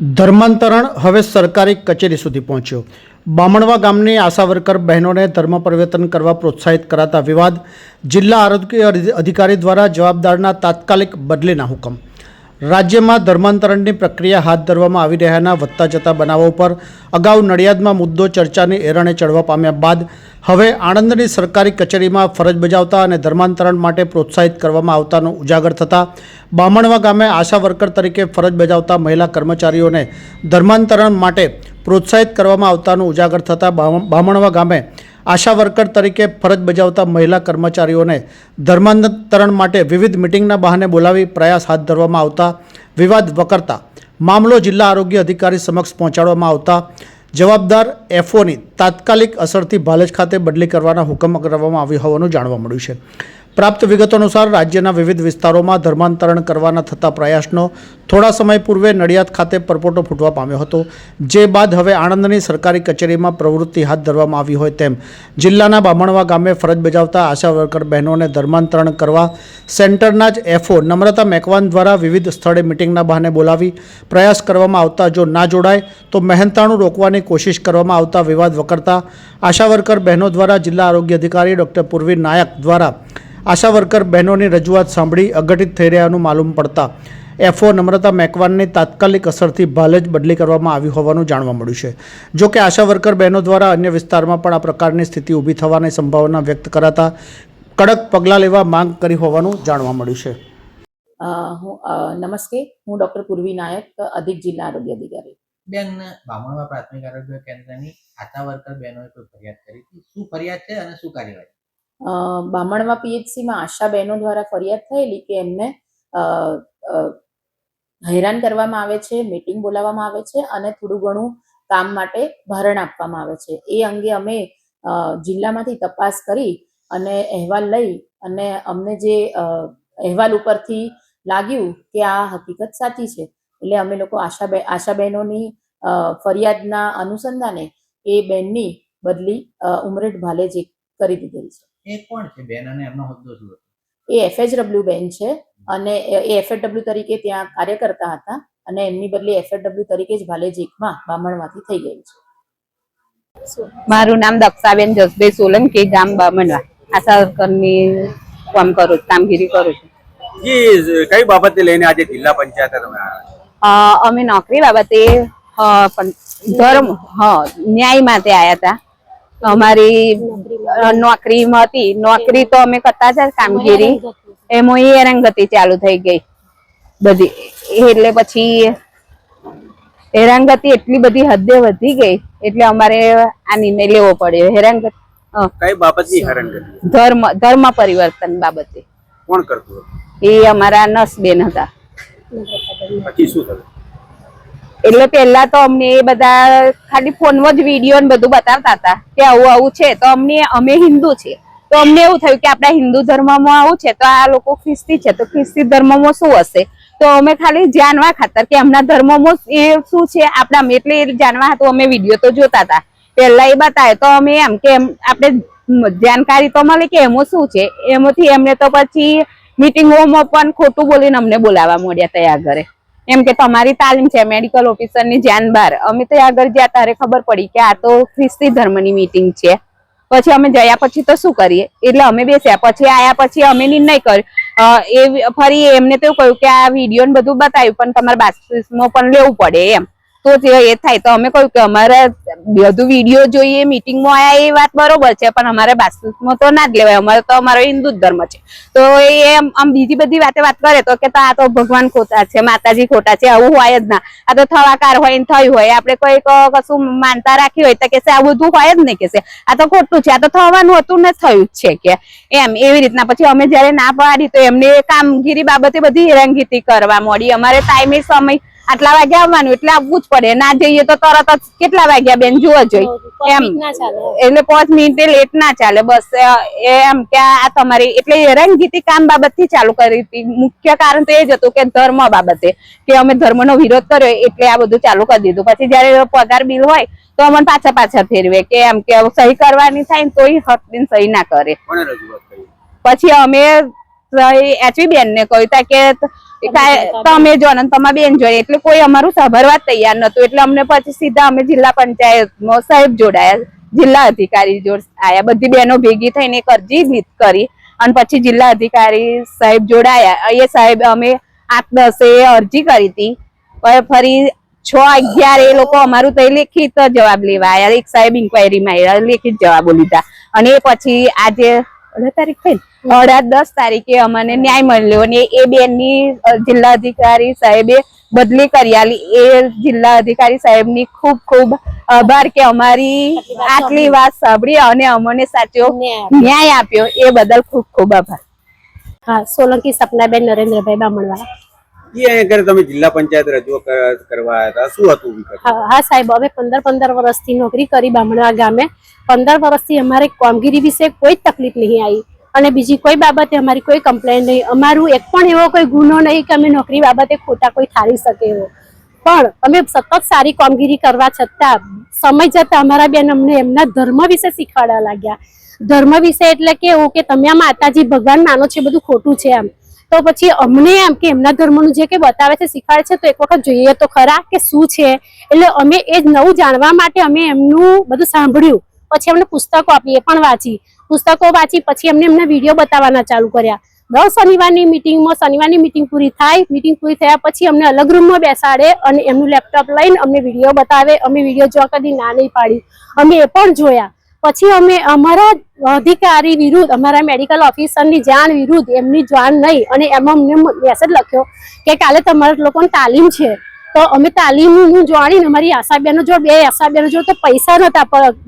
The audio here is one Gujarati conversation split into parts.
ધર્માંતરણ હવે સરકારી કચેરી સુધી પહોંચ્યો. બામણવા ગામની આશા વર્કર બહેનોને ધર્મ પરિવર્તન કરવા પ્રોત્સાહિત કરાતા વિવાદ જિલ્લા આરોગ્ય અધિકારી દ્વારા જવાબદારના તાત્કાલિક બદલીના હુકમ. રાજ્યમાં ધર્માંતરણની પ્રક્રિયા હાથ ધરવામાં આવી રહ્યાના વધતા જતા બનાવો પર અગાઉ નડિયાદમાં મુદ્દો ચર્ચાની એરણે ચડવા પામ્યા બાદ હવે આણંદની સરકારી કચેરીમાં ફરજ બજાવતા અને ધર્માંતરણ માટે પ્રોત્સાહિત કરવામાં આવતાનું ઉજાગર થતાં બામણવા ગામે આશા વર્કર તરીકે ફરજ બજાવતા મહિલા કર્મચારીઓને ધર્માંતરણ માટે પ્રોત્સાહિત કરવામાં આવતાનું ઉજાગર થતાં બામણવા ગામે આશા વર્કર તરીકે ફરજ બજાવતા મહિલા કર્મચારીઓને ધર્માંતરણ માટે વિવિધ મિટિંગના બહાને બોલાવી પ્રયાસ હાથ ધરવામાં આવતા, વિવાદ વકરતા, મામલો જિલ્લા આરોગ્ય અધિકારી સમક્ષ પહોંચાડવામાં આવતા, જવાબદાર એફઓની તાત્કાલિક અસરથી ભાલેજ ખાતે બદલી કરવાના હુકમ કરવામાં આવ્યો હોવાનું જાણવા મળ્યું છે. પ્રાપ્ત વિગતો અનુસાર રાજ્યના વિવિધ વિસ્તારોમાં ધર્માંતરણ કરવાના થતા પ્રયાસનો થોડા સમય પૂર્વે નડિયાદ ખાતે પરપોટો ફૂટવા પામ્યો હતો. જે બાદ હવે આણંદની સરકારી કચેરીમાં પ્રવૃત્તિ હાથ ધરવામાં આવી હોય તેમ જિલ્લાના બામણવા ગામે ફરજ બજાવતા આશા વર્કર બહેનોને ધર્માંતરણ કરવા સેન્ટરના જ એફઓ નમ્રતા મેકવાન દ્વારા વિવિધ સ્થળે મિટિંગના બહાને બોલાવી પ્રયાસ કરવામાં આવતા જો ના જોડાય તો મહેનતાણું રોકવાની કોશિશ કરવામાં આવતા વિવાદ વકરતા આશા વર્કર બહેનો દ્વારા જિલ્લા આરોગ્ય અધિકારી ડૉક્ટર પૂર્વી નાયક દ્વારા આશા વર્કર બહેનોની રજૂઆત સાંભળી અઘટિત થઈ રહ્યાનું માલુમ પડતા એફઓ નમ્રતા મેકવાનની તાત્કાલિક અસરથી ભાલે જ બદલી કરવામાં આવી હોવાનું જાણવા મળ્યું છે. જો કે આશા વર્કર બહેનો દ્વારા અન્ય વિસ્તારમાં પણ આ પ્રકારની સ્થિતિ ઊભી થવાની સંભાવના વ્યક્ત કરાતા કડક પગલાં લેવા માંગ કરી હોવાનું જાણવા મળ્યું છે. હું નમસ્તે. હું ડૉક્ટર પૂર્વી નાયક અધિક જિલ્લા આરોગ્ય અધિકારી. બેન બામણવા પ્રાથમિક આરોગ્ય કેન્દ્રની આશા વર્કર બહેનોએ કોઈ ફરિયાદ કરી હતી? શું ફરિયાદ છે અને શું કાર્યવાહી? અ, બામણમાં પીએચસીમાં આશા બહેનો દ્વારા ફરિયાદ થયેલી કે એમને હેરાન કરવામાં આવે છે મીટિંગ બોલાવવામાં આવે છે અને થોડું ઘણું કામ માટે ભારણ આપવામાં આવે છે. એ અંગે અમે જિલ્લામાંથી તપાસ કરી અને અહેવાલ લઈ અને અમને જે અહેવાલ ઉપરથી લાગ્યું કે આ હકીકત સાચી છે એટલે અમે લોકો આશા આશા બહેનોની ફરિયાદના અનુસંધાને એ બહેનની બદલી ઉમરેઠ ભાલે જે કરી દીધેલી છે. એ કોણ છે બેન? અને એમનો હોદ્દો શું હતો? એ એફએચડબલ્યુ બેન છે. અને એ એફએચડબલ્યુ તરીકે ત્યાં કાર્ય કરતા હતા. અને એમની બદલી એફએચડબલ્યુ તરીકે જ ભાલેજીકમાં બામણમાંથી થઈ ગઈ છે. મારું નામ દક્ષાબેન જસભાઈ સોલંકી ગામ બામણવા. આશા વર્કરની કામ કરું છું, કામગીરી કરું છું. જી કઈ બાબતે લઈને આજે જિલ્લા પંચાયત તમે અમે નોકરી બાબતે ધર્મ હા ન્યાય માટે આવ્યા હતા. અમારી નોકરીમાં હતી. નોકરી તો અમે કરતા હતા કામગીરી. એમાં એ હેરાનગતિ ચાલુ થઈ ગઈ. બધી એટલે પછી હેરાનગતિ એટલી બધી હદે વધી ગઈ એટલે અમારે આ નિર્ણય લેવો પડ્યો. હેરાનગતિ કઈ બાબતની હેરાનગતિ? ધર્મ ધર્મ પરિવર્તન બાબતે. કોણ કરતું એ અમારા નસબેન હતા. પછી શું થયું? એટલે પહેલા તો અમને એ બધા ખાલી ફોનમાં જ વીડિયો ને બધું બતાવતા હતા કે આવું આવું છે. તો અમને, અમે હિન્દુ છે. તો અમને એવું થયું કે આપણા હિન્દુ ધર્મમાં આવું છે, તો આ લોકો ખ્રિસ્તી છે. તો ખ્રિસ્તી ધર્મમાં શું હશે? તો અમે ખાલી જાણવા ખાતર કે એમના ધર્મમાં એ શું છે, આપણા એટલે જાણવા હતું, અમે વીડિયો તો જોતા હતા. પહેલા એ બતાવે તો અમે એમ કે આપણે જાણકારી તો મળે કે એમાં શું છે? એમાંથી એમને તો પછી મિટિંગોમાં પણ ખોટું બોલીને અમને બોલાવવા મળ્યા ત્યાં ઘરે. એમ કે તમારી તાલીમ છે મેડિકલ ઓફિસરની જાન બાર. અમે તો આગળ જ્યાં ત્યારે ખબર પડી કે આ તો ખ્રિસ્તી ધર્મની મીટિંગ છે. પછી અમે જયા પછી તો શું કરીએ? એટલે અમે બેસ્યા. પછી આયા પછી અમે નિર્ણય કર્યો. એ ફરી એમને તો કહ્યું કે આ વીડિયો બધું બતાવ્યું, પણ તમારે બાસ્તિસ્મો પણ લેવું પડે એમ. તો જે એ થાય. તો અમે કહ્યું કે અમારે બધું વીડિયો જોઈએ મીટિંગમાં આયા, એ વાત બરોબર છે, પણ અમારે બાસ્તિસ્મો તો ના જ લેવાય. અમારે તો અમારો હિન્દુ ધર્મ છે. તો એ એમ, આમ બીજી બધી વાતે વાત કરે તો કે આ તો ભગવાન ખોટા છે, માતાજી ખોટા છે, આવું હોય જ ના. આ તો થવાકાર હોય ને થયું હોય. આપણે કોઈ કશું માનતા રાખી હોય તો કે આ બધું હોય જ નહીં કે આ તો ખોટું છે. આ તો થવાનું હતું ને થયું જ છે કે. એમ, એવી રીતના. પછી અમે જયારે ના પાડી તો એમને કામગીરી બાબતે બધી હેરાનગીરી કરવા મળી અમારે ટાઈમે સમય આટલા વાગે આવવાનું એટલે આવવું જ પડે. ના જઈએ તો તરત જ કેટલા વાગ્યા બેન? જોવા જોઈએ એમ. એટલે પાંચ મિનિટે લેટ ના ચાલે. બસ એમ કે આ તમારી એટલે હેરાનગીરી કામ બાબતથી ચાલુ કરી હતી. મુખ્ય કારણ તો એ જ હતું કે ધર્મ બાબતે. કે અમે ધર્મનો વિરોધ કર્યો એટલે આ બધું ચાલુ કરી દીધું. પછી જયારે પગાર બિલ હોય તો અમને પાછા પાછા ફેરવે કે એમ કે સહી કરવાની થાય ને તોય હટને સહી ના કરી? પછી અમે એચવી બેન ને કહ્યું તા કે તમે જો ને તમારા બેન જોડે એટલે કોઈ અમારું સાંભળવા તૈયાર નતું એટલે અમને પછી સીધા અમે જિલ્લા પંચાયતમાં સાહેબ જોડાયા. જિલ્લા અધિકારી જોડ આયા. બધી બહેનો ભેગી થઈને એક અરજી કરી. અને પછી જિલ્લા અધિકારી સાહેબ જોડાયા. એ સાહેબ અમે આઠ દસે અરજી કરી હતી ફરી છ અગિયાર એ લોકો અમારું તો લેખિત જવાબ લેવા આવ્યા એક સાહેબ ઇન્કવાયરીમાં આવ્યા લેખિત જવાબો લીધા. અને એ પછી આજે અઢાર તારીખ થઈ અઢાર દસ તારીખે અમને ન્યાય મળ્યો અને એ બેનની જિલ્લા અધિકારી સાહેબે બદલી કરી. આલી એ જિલ્લા અધિકારી સાહેબની ખૂબ ખૂબ આભાર કે અમારી આટલી વાત સાંભળી અને અમને સાચો ન્યાય આપ્યો. એ બદલ ખૂબ ખૂબ આભાર. હા સોલંકી સપનાબેન નરેન્દ્રભાઈ બામણવાળા. હા સાહેબ, અમે પંદર પંદર વર્ષથી નોકરી કરી બામણા ગામે. પંદર વર્ષથી અમારે કામગીરી વિશે કોઈ તકલીફ નહીં આવી. અને બીજી કોઈ બાબતે અમારી કોઈ કમ્પ્લેન નહીં. અમારું એક પણ એવો કોઈ ગુનો નહીં કે અમે નોકરી બાબતે ખોટા કોઈ ઠારી શકે એવો. પણ અમે સતત સારી કામગીરી કરવા છતાં સમય જતા અમારા બેન અમને એમના ધર્મ વિશે શીખવાડવા લાગ્યા. ધર્મ વિશે એટલે કે એવું કે તમે આ માતાજી ભગવાન માનો છે બધું ખોટું છે એમ. તો પછી અમને એમ કે એમના ધર્મનું જે કે બતાવે છે, શીખવાડે છે, તો એક વખત જોઈએ તો ખરા કે શું છે? એટલે અમે એ નવું જાણવા માટે અમે એમનું બધું સાંભળ્યું. પછી અમને પુસ્તકો આપી, એ પણ વાંચી. પુસ્તકો વાંચી, પછી એમને એમના વીડિયો બતાવવાના ચાલુ કર્યા. દર શનિવારની મિટિંગમાં શનિવારની મિટિંગ પૂરી થાય, મિટિંગ પૂરી થયા પછી અમને અલગ રૂમમાં બેસાડે અને એમનું લેપટોપ લઈને અમને વીડિયો બતાવે. અમે વીડિયો જોવા કદી ના નહીં પાડી. અમે એ પણ જોયા. પછી અમે અમારા અધિકારી વિરુદ્ધ, અમારા મેડિકલ ઓફિસરની જાણ વિરુદ્ધ એમની જાણ નહીં. અને એમાં અમને મેસેજ લખ્યો કે કાલે તમારા લોકોને તાલીમ છે. તો અમે તાલીમનું જાણીને અમારી આશાબેનો જો બે આશાબેનો જો તો પૈસા નહોતા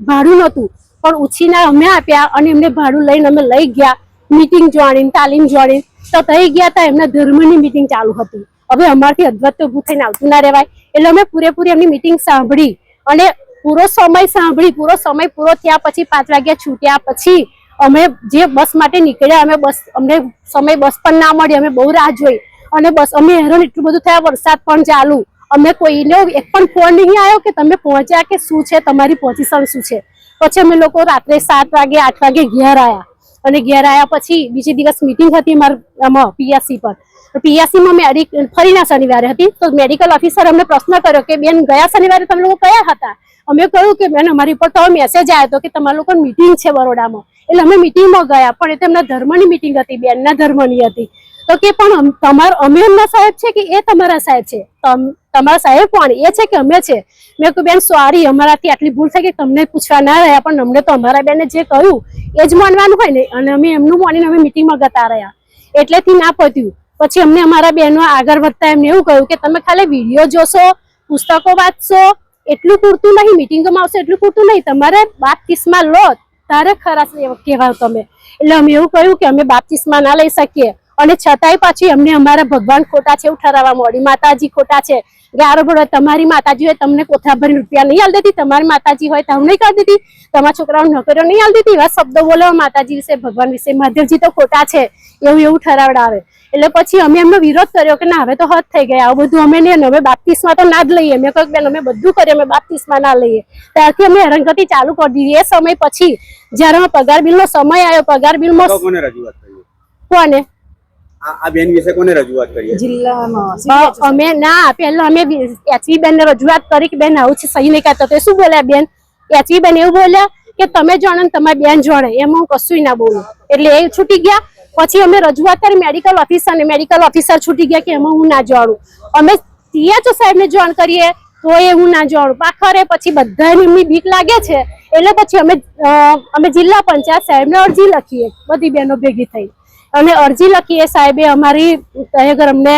ભાડું નહોતું. પણ ઉછીના અમે આપ્યા અને એમને ભાડું લઈને અમે લઈ ગયા. મીટિંગ જોડીને તાલીમ જોડીને તો થઈ ગયા હતા એમના ધર્મની મીટિંગ ચાલુ હતી. હવે અમારથી અદ્ભુત તો ઊભું થઈને આવતું ના રહેવાય. એટલે અમે પૂરેપૂરી એમની મિટિંગ સાંભળી. અને પૂરો સમય સાંભળી, પૂરો સમય પૂરો થયા પછી પાંચ વાગ્યા છૂટ્યા પછી અમે જે બસ માટે નીકળ્યા, અમે બસ, અમને સમય બસ પણ ના મળી, અમે બહુ રાહ જોઈ. અને બસ, અમે હેરાન એટલું બધું થયા, વરસાદ પણ ચાલુ. અમે કોઈને એક પણ ફોન નહીં આવ્યો કે તમે પહોંચ્યા કે શું છે, તમારી પોઝિશન શું છે. પછી અમે લોકો રાત્રે સાત વાગે, આઠ વાગે ઘેર આવ્યા અને ઘેર આવ્યા પછી બીજે દિવસ મીટિંગ હતી મારા આમાં, પીએસસી પર. પીએસસીમાં મેડિક ફરીના શનિવારે હતી. તો મેડિકલ ઓફિસર અમને પ્રશ્ન કર્યો કે, બેન, ગયા શનિવારે તમે લોકો કયા હતા? અમે કહ્યું કે બેન, અમારી ઉપર તો મેસેજ આવ્યો હતો કે તમારા લોકો મિટિંગ છે બરોડામાં. એટલે અમે મિટિંગમાં ગયા, પણ એ તો એમના ધર્મની મિટિંગ હતી, બેનના ધર્મની હતી. તો કે પણ તમાર, અમે એમના સાહેબ છે કે એ તમારા સાહેબ છે? તમ- તમારા સાહેબ કોણ? એ છે કે અમે છે? મેં કહ્યું, બેન સોરી અમારાથી આટલી ભૂલ થઈ કે તમને પૂછવા ના રહ્યા, પણ અમને તો અમારા બેને જે કહ્યું, એ જ માનવાનું હોય ને? અને અમે એમનું માનીને અમે મિટિંગમાં ગતા રહ્યા. એટલેથી ના પત્યું. પછી અમને અમારા બહેનો આગળ વધતા એમને એવું કહ્યું કે, તમે ખાલી વીડિયો જોશો, પુસ્તકો વાંચશો એટલું પૂરતું નહીં મિટિંગોમાં આવશે એટલું પૂરતું નહીં. તમારે બાપ્તિસ્મા લો, તારે ખરા કહેવાય તમે. એટલે અમે એવું કહ્યું કે અમે બાપચીસમાં ના લઈ શકીએ. અને છતાંય પાછી અમને અમારા ભગવાન ખોટા છે એવું ઠરાવવા મળી માતાજી ખોટા છે. ગારો ભરો તમારી માતાજી હોય, તમને કોથા ભરી રૂપિયા નહીં આલ દેતી. તમારી માતાજી હોય, તમને નહીં કરી દીધી તમારા છોકરાઓ નોકરીઓ નહીં આલ દીધી એવા શબ્દો બોલો, માતાજી વિશે, ભગવાન વિશે. મહાદેવજી તો ખોટા છે. એવું એવું ઠરાવડાવે. એટલે પછી અમે એમનો વિરોધ કર્યો કે ના હવે તો હદ થઈ ગયા આવું બધું અમે નહીં અમે બાપ્તિસ્મા તો ના જ લઈએ. મેં કહ્યું બેન અમે બધું કરીએ અમે બાપ્તિસ્મા ના લઈએ. ત્યારથી અમે હેરાનગતિ ચાલુ કરી દીધી. એ સમય પછી જ્યારે પગાર બિલનો સમય આવ્યો પગાર બિલમાં કોને રજૂઆત કરી? કોને? આ આ બેન વિશે કોને રજૂઆત કરી? હતી? અમે ના પહેલા અમે એચવી બેન ને રજૂઆત કરી કે બેન આવું છે સહી નહીં કરતો. તો શું બોલ્યા બેન? એચવી બેન એવું બોલ્યા કે તમે જાણો ને તમારી બેન જાણે. એમાં હું કશું ના બોલું. એટલે એ છૂટી ગયા. પછી અમે રજૂઆત કરી મેડિકલ ઓફિસર ને મેડિકલ ઓફિસર છૂટી ગયા કે એમાં હું ના જાણું અમે સીએચઓ સાહેબ ને જોઈન કરીએ તો એ હું ના જાણું પાખરે પછી બધાને એમની બીક લાગે છે, એટલે પછી અમે અમે જિલ્લા પંચાયત સાહેબને અરજી લખીએ, બધી બહેનો ભેગી થઈ અને અરજી લખીએ, સાહેબે અમારી તહેગર અમને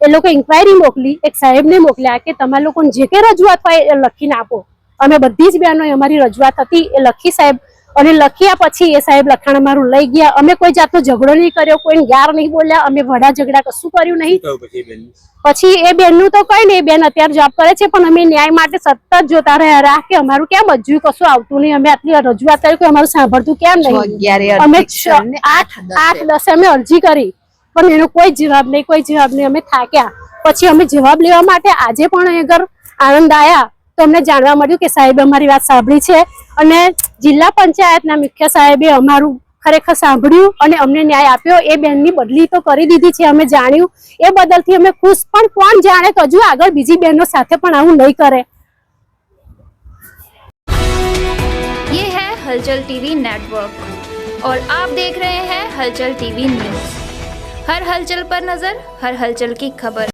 એ લોકો ઇન્ક્વાયરી મોકલી, એક સાહેબને મોકલ્યા કે તમારા લોકોને જે કે રજૂઆત હોય એ લખીને આપો. અમે બધી જ બહેનો અમારી રજૂઆત હતી, એ લખી સાહેબ અને લખ્યા પછી એ સાહેબ લખાણ અમારું લઈ ગયા. અમે કોઈ જાતનો ઝઘડો નહીં કર્યો કોઈ યાર નહીં બોલ્યા અમે વડા ઝઘડા કશું કર્યું નહીં. પછી એ બેનનું? નું તો કઈ નહીં બેન અત્યારે જોબ કરે છે પણ અમે ન્યાય માટે સતત જોતા રહ્યા રહ્યા કે અમારું કેમ હજુ કશું આવતું નહીં? અમે આટલી રજૂઆત કરી કે અમારું સાંભળતું કેમ નહીં? અમે આઠ આઠ દસે અમે અરજી કરી પણ એનો કોઈ જવાબ નહીં કોઈ જવાબ નહીં. અમે થાક્યા. પછી અમે જવાબ લેવા માટે આજે પણ આગળ આનંદ આયા. તો અમને જાણવા મળ્યું કે સાહેબે અમારી વાત સાંભળી છે અને જિલ્લા પંચાયતના મુખ્ય સાહેબે અમારું ખરેખર સાંભળ્યું અને અમને ન્યાય આપ્યો એ બેનની બદલી તો કરી દીધી છે અમે જાણ્યું એ બદલથી અમે ખુશ પણ કોણ જાણે તો હજુ આગળ બીજી બહેનો સાથે પણ આવું નહીં કરે ये है हलचल टीवी नेटवर्क और आप देख रहे हैं हलचल टीवी न्यूज हर हलचल पर नजर हर हलचल की खबर